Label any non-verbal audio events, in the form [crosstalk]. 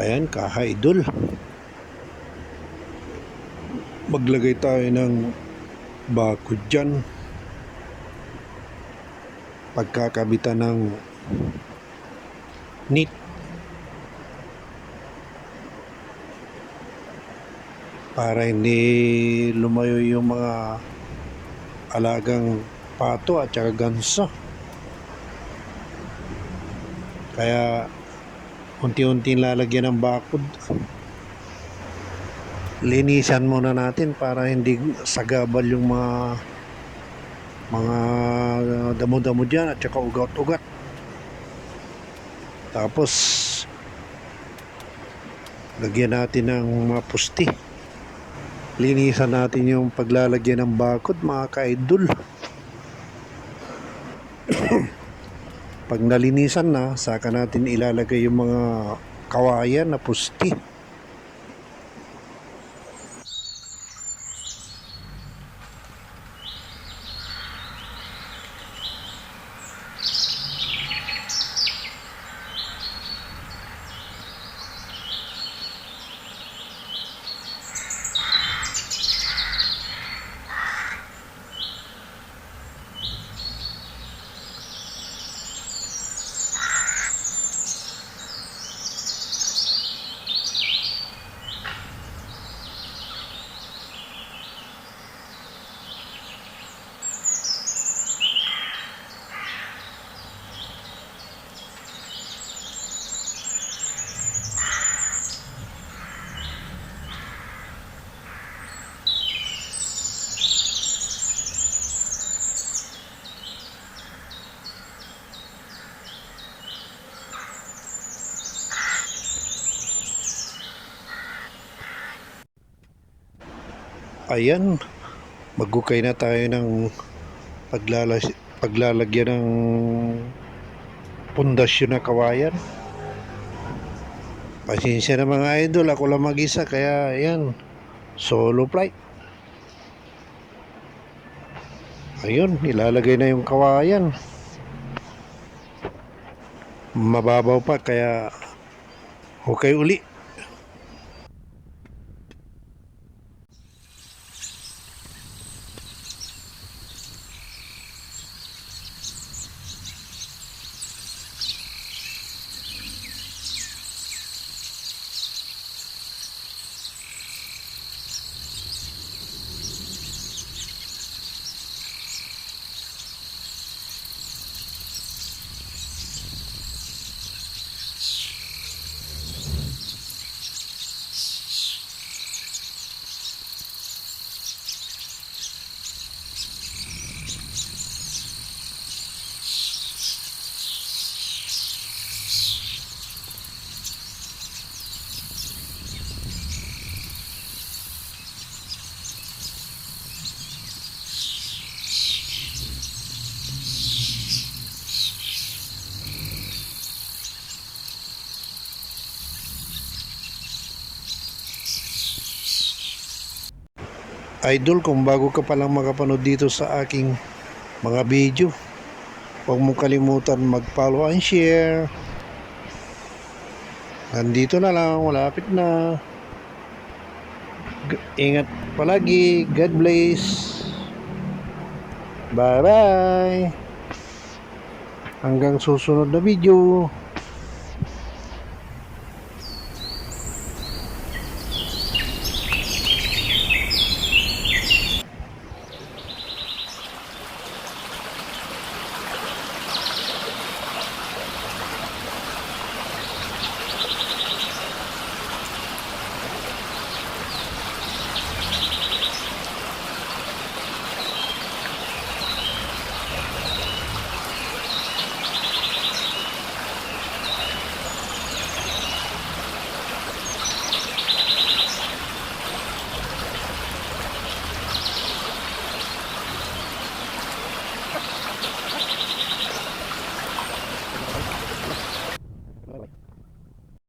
Ayan, kaha-idol. Maglagay tayo ng bakod dyan. Pagkakabitan ng knit. Para hindi lumayo yung mga alagang pato at saka ganso. Kaya unti-unti lalagyan ng bakod. Linisan muna natin para hindi sagabal yung mga mga damo-damo dyan at saka ugat-ugat. Tapos lagyan natin ng mga. Linisan natin yung paglalagyan ng bakod mga ka-idol. [clears throat] Pag nalinisan na, saka natin ilalagay yung mga kawayan na pusti. Ayan, magukay na tayo ng paglalas paglalagyan ng pundasyon na kawayan. Pasensya na mga idol, ako lang mag-isa kaya ayan, solo flight. Ayun, ilalagay na yung kawayan. Mababaw pa kaya okay uli. Idol, kung bago ka palang makapanood dito sa aking mga video, huwag mong kalimutan mag-follow and share. Nandito na lang, malapit na. Ingat palagi. God bless. Bye-bye. Hanggang susunod na video.